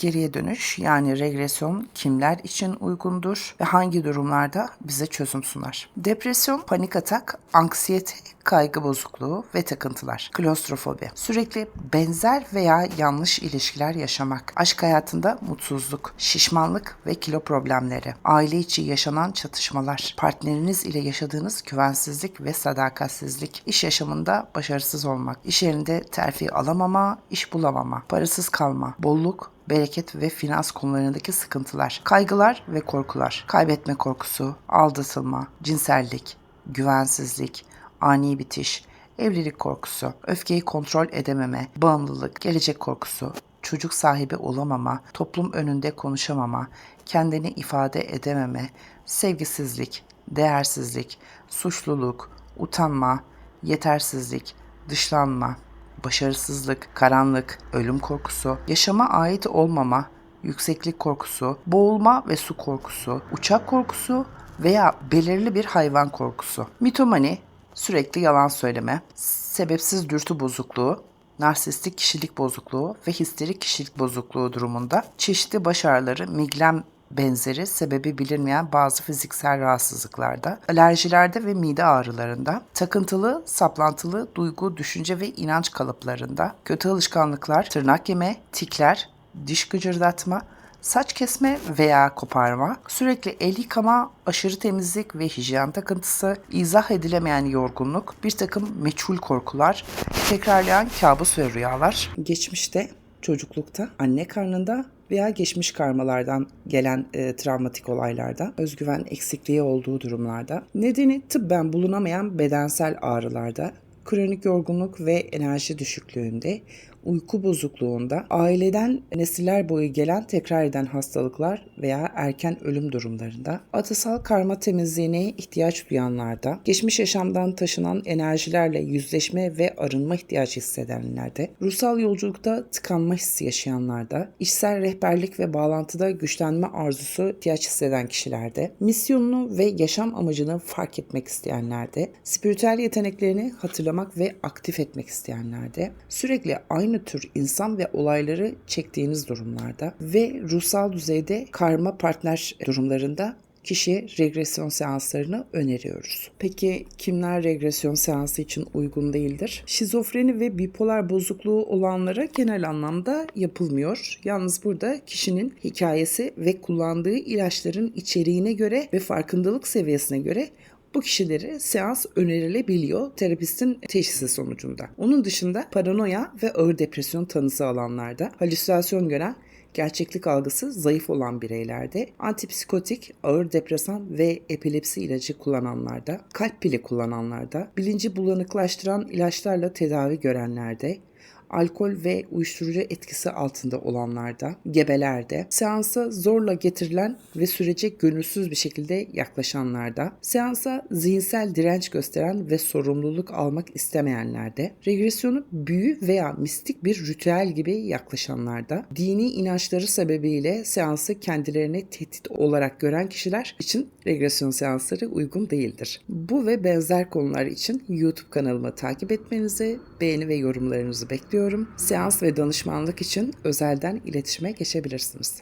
Geriye dönüş yani regresyon kimler için uygundur ve hangi durumlarda bize çözüm sunar? Depresyon, panik atak, anksiyete, kaygı bozukluğu ve takıntılar. Klostrofobi. Sürekli benzer veya yanlış ilişkiler yaşamak. Aşk hayatında mutsuzluk, şişmanlık ve kilo problemleri. Aile içi yaşanan çatışmalar. Partneriniz ile yaşadığınız güvensizlik ve sadakatsizlik. İş yaşamında başarısız olmak. İş yerinde terfi alamama, iş bulamama. Parasız kalma. Bolluk, bereket ve finans konularındaki sıkıntılar, kaygılar ve korkular, kaybetme korkusu, aldatılma, cinsellik, güvensizlik, ani bitiş, evlilik korkusu, öfkeyi kontrol edememe, bağımlılık, gelecek korkusu, çocuk sahibi olamama, toplum önünde konuşamama, kendini ifade edememe, sevgisizlik, değersizlik, suçluluk, utanma, yetersizlik, dışlanma, başarısızlık, karanlık, ölüm korkusu, yaşama ait olmama, yükseklik korkusu, boğulma ve su korkusu, uçak korkusu veya belirli bir hayvan korkusu. Mitomani, sürekli yalan söyleme, sebepsiz dürtü bozukluğu, narsistik kişilik bozukluğu ve histerik kişilik bozukluğu durumunda çeşitli baş ağrıları, migren benzeri sebebi bilinmeyen bazı fiziksel rahatsızlıklarda, alerjilerde ve mide ağrılarında, takıntılı, saplantılı duygu, düşünce ve inanç kalıplarında, kötü alışkanlıklar, tırnak yeme, tikler, diş gıcırdatma, saç kesme veya koparma, sürekli el yıkama, aşırı temizlik ve hijyen takıntısı, izah edilemeyen yorgunluk, bir takım meçhul korkular, tekrarlayan kabus ve rüyalar, geçmişte, çocuklukta, anne karnında veya geçmiş karmalardan gelen e, travmatik olaylarda, özgüven eksikliği olduğu durumlarda, nedeni tıbben bulunamayan bedensel ağrılarda, kronik yorgunluk ve enerji düşüklüğünde, uyku bozukluğunda, aileden nesiller boyu gelen tekrar eden hastalıklar veya erken ölüm durumlarında, atasal karma temizliğine ihtiyaç duyanlarda, geçmiş yaşamdan taşınan enerjilerle yüzleşme ve arınma ihtiyacı hissedenlerde, ruhsal yolculukta tıkanma hissi yaşayanlarda, içsel rehberlik ve bağlantıda güçlenme arzusu ihtiyaç hisseden kişilerde, misyonunu ve yaşam amacını fark etmek isteyenlerde, spiritüel yeteneklerini hatırlamak ve aktif etmek isteyenlerde, sürekli aynı tür insan ve olayları çektiğiniz durumlarda ve ruhsal düzeyde karma partner durumlarında kişiye regresyon seanslarını öneriyoruz. Peki kimler regresyon seansı için uygun değildir? Şizofreni ve bipolar bozukluğu olanlara genel anlamda yapılmıyor. Yalnız burada kişinin hikayesi ve kullandığı ilaçların içeriğine göre ve farkındalık seviyesine göre bu kişilere seans önerilebiliyor terapistin teşhisi sonucunda. Onun dışında paranoya ve ağır depresyon tanısı alanlarda, halüsinasyon gören gerçeklik algısı zayıf olan bireylerde, antipsikotik, ağır depresan ve epilepsi ilacı kullananlarda, kalp pili kullananlarda, bilinci bulanıklaştıran ilaçlarla tedavi görenlerde, alkol ve uyuşturucu etkisi altında olanlarda, gebelerde, seansa zorla getirilen ve sürece gönülsüz bir şekilde yaklaşanlarda, seansa zihinsel direnç gösteren ve sorumluluk almak istemeyenlerde, regresyonu büyü veya mistik bir ritüel gibi yaklaşanlarda, dini inançları sebebiyle seansı kendilerine tehdit olarak gören kişiler için regresyon seansları uygun değildir. Bu ve benzer konular için YouTube kanalımı takip etmenizi, beğeni ve yorumlarınızı bekliyorum. Seans ve danışmanlık için özelden iletişime geçebilirsiniz.